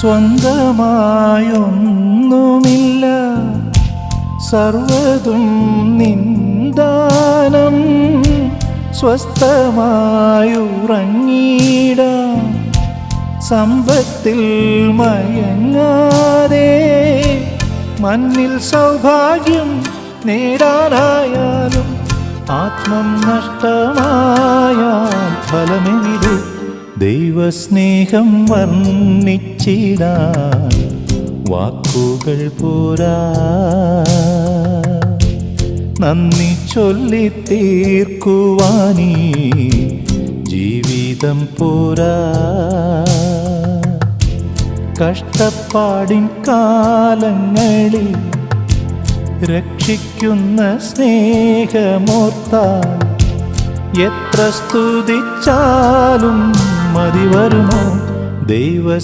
സ്വന്തമായൊന്നുമില്ല. സർവതും നിന്ദാനം സ്വസ്ഥമായുറങ്ങിടാം സമ്പത്തിൽ മയങ്ങാതെ മണ്ണിൽ സൗഭാഗ്യം നേടാനായാലും ആത്മം നഷ്ടമായാൽ ഫലമെവിടെ ദൈവസ്നേഹം വർണിച്ചിടാൻ വാക്കുകൾ പോരാ. നന്ദി ചൊല്ലി തീർക്കുവാനീ ജീവിതം പോരാ. കഷ്ടപ്പാടിൻ കാലങ്ങളിൽ രക്ഷിക്കുന്ന സ്നേഹമോർത്താൽ എത്ര സ്തുതിച്ചാലും மதி வருமா தெய்வ